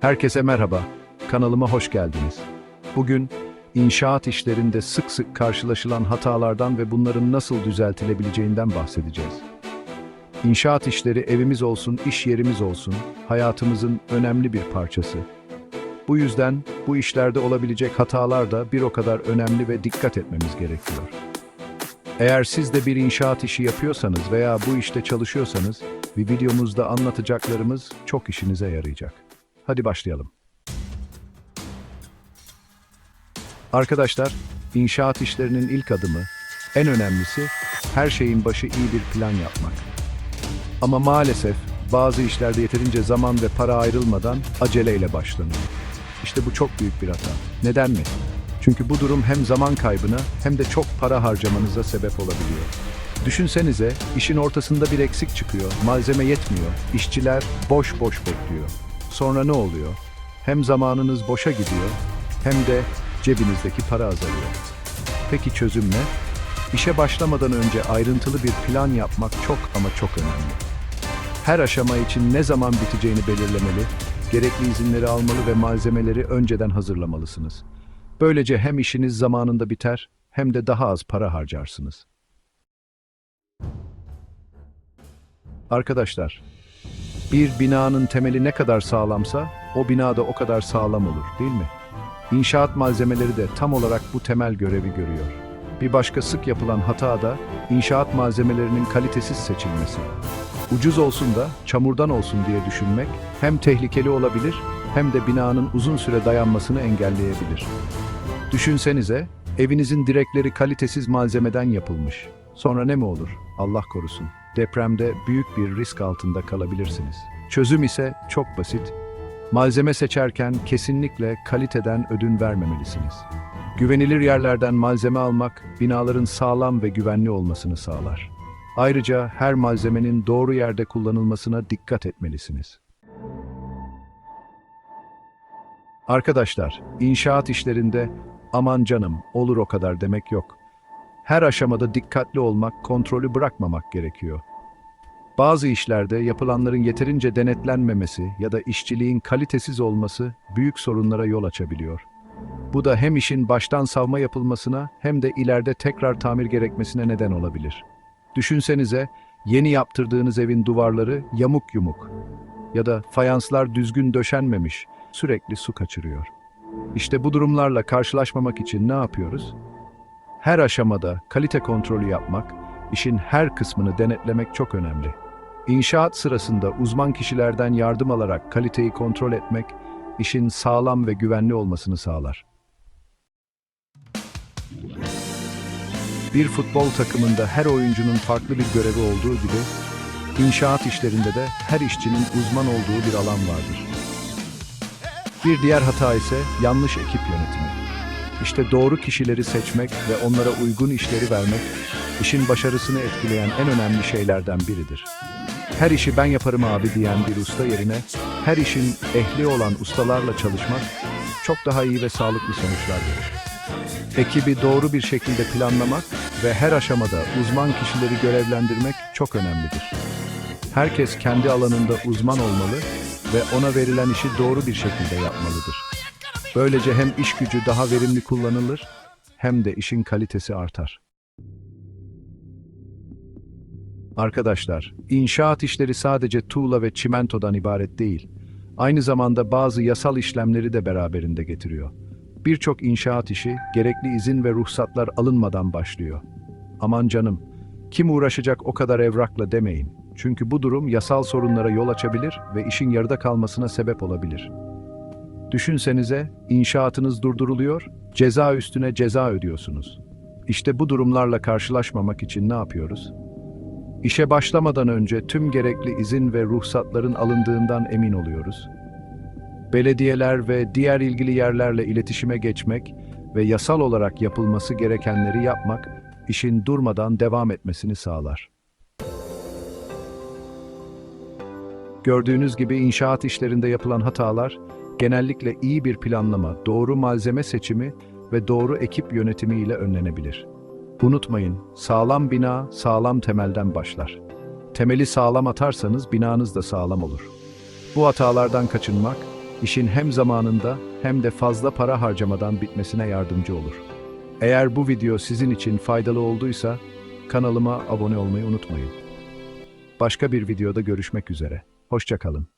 Herkese merhaba, kanalıma hoş geldiniz. Bugün inşaat işlerinde sık sık karşılaşılan hatalardan ve bunların nasıl düzeltilebileceğinden bahsedeceğiz. İnşaat işleri evimiz olsun, iş yerimiz olsun, hayatımızın önemli bir parçası. Bu yüzden bu işlerde olabilecek hatalar da bir o kadar önemli ve dikkat etmemiz gerekiyor. Eğer siz de bir inşaat işi yapıyorsanız veya bu işte çalışıyorsanız, bir videomuzda anlatacaklarımız çok işinize yarayacak. Hadi başlayalım. Arkadaşlar, inşaat işlerinin ilk adımı, en önemlisi her şeyin başı iyi bir plan yapmak. Ama maalesef bazı işlerde yeterince zaman ve para ayrılmadan aceleyle başlanıyor. İşte bu çok büyük bir hata. Neden mi? Çünkü bu durum hem zaman kaybına hem de çok para harcamanıza sebep olabiliyor. Düşünsenize, işin ortasında bir eksik çıkıyor, malzeme yetmiyor, işçiler boş boş bekliyor. Sonra ne oluyor? Hem zamanınız boşa gidiyor, hem de cebinizdeki para azalıyor. Peki çözüm ne? İşe başlamadan önce ayrıntılı bir plan yapmak çok ama çok önemli. Her aşama için ne zaman biteceğini belirlemeli, gerekli izinleri almalı ve malzemeleri önceden hazırlamalısınız. Böylece hem işiniz zamanında biter hem de daha az para harcarsınız. Arkadaşlar, bir binanın temeli ne kadar sağlamsa o bina da o kadar sağlam olur, değil mi? İnşaat malzemeleri de tam olarak bu temel görevi görüyor. Bir başka sık yapılan hata da inşaat malzemelerinin kalitesiz seçilmesi. Ucuz olsun da çamurdan olsun diye düşünmek hem tehlikeli olabilir hem de binanın uzun süre dayanmasını engelleyebilir. Düşünsenize, evinizin direkleri kalitesiz malzemeden yapılmış. Sonra ne mi olur? Allah korusun. Depremde büyük bir risk altında kalabilirsiniz. Çözüm ise çok basit. Malzeme seçerken kesinlikle kaliteden ödün vermemelisiniz. Güvenilir yerlerden malzeme almak, binaların sağlam ve güvenli olmasını sağlar. Ayrıca her malzemenin doğru yerde kullanılmasına dikkat etmelisiniz. Arkadaşlar, inşaat işlerinde aman canım olur o kadar demek yok. Her aşamada dikkatli olmak, kontrolü bırakmamak gerekiyor. Bazı işlerde yapılanların yeterince denetlenmemesi ya da işçiliğin kalitesiz olması büyük sorunlara yol açabiliyor. Bu da hem işin baştan savma yapılmasına hem de ileride tekrar tamir gerekmesine neden olabilir. Düşünsenize, yeni yaptırdığınız evin duvarları yamuk yumuk ya da fayanslar düzgün döşenmemiş, sürekli su kaçırıyor. İşte bu durumlarla karşılaşmamak için ne yapıyoruz? Her aşamada kalite kontrolü yapmak, işin her kısmını denetlemek çok önemli. İnşaat sırasında uzman kişilerden yardım alarak kaliteyi kontrol etmek, işin sağlam ve güvenli olmasını sağlar. Bir futbol takımında her oyuncunun farklı bir görevi olduğu gibi, inşaat işlerinde de her işçinin uzman olduğu bir alan vardır. Bir diğer hata ise yanlış ekip yönetimi. İşte doğru kişileri seçmek ve onlara uygun işleri vermek, işin başarısını etkileyen en önemli şeylerden biridir. Her işi ben yaparım abi diyen bir usta yerine, her işin ehli olan ustalarla çalışmak, çok daha iyi ve sağlıklı sonuçlar verir. Ekibi doğru bir şekilde planlamak ve her aşamada uzman kişileri görevlendirmek çok önemlidir. Herkes kendi alanında uzman olmalı ve ona verilen işi doğru bir şekilde yapmalıdır. Böylece hem iş gücü daha verimli kullanılır hem de işin kalitesi artar. Arkadaşlar, inşaat işleri sadece tuğla ve çimentodan ibaret değil. Aynı zamanda bazı yasal işlemleri de beraberinde getiriyor. Birçok inşaat işi gerekli izin ve ruhsatlar alınmadan başlıyor. Aman canım, kim uğraşacak o kadar evrakla demeyin. Çünkü bu durum yasal sorunlara yol açabilir ve işin yarıda kalmasına sebep olabilir. Düşünsenize, inşaatınız durduruluyor, ceza üstüne ceza ödüyorsunuz. İşte bu durumlarla karşılaşmamak için ne yapıyoruz? İşe başlamadan önce tüm gerekli izin ve ruhsatların alındığından emin oluyoruz. Belediyeler ve diğer ilgili yerlerle iletişime geçmek ve yasal olarak yapılması gerekenleri yapmak, işin durmadan devam etmesini sağlar. Gördüğünüz gibi inşaat işlerinde yapılan hatalar, genellikle iyi bir planlama, doğru malzeme seçimi ve doğru ekip yönetimi ile önlenebilir. Unutmayın, sağlam bina sağlam temelden başlar. Temeli sağlam atarsanız binanız da sağlam olur. Bu hatalardan kaçınmak, işin hem zamanında hem de fazla para harcamadan bitmesine yardımcı olur. Eğer bu video sizin için faydalı olduysa kanalıma abone olmayı unutmayın. Başka bir videoda görüşmek üzere. Hoşçakalın.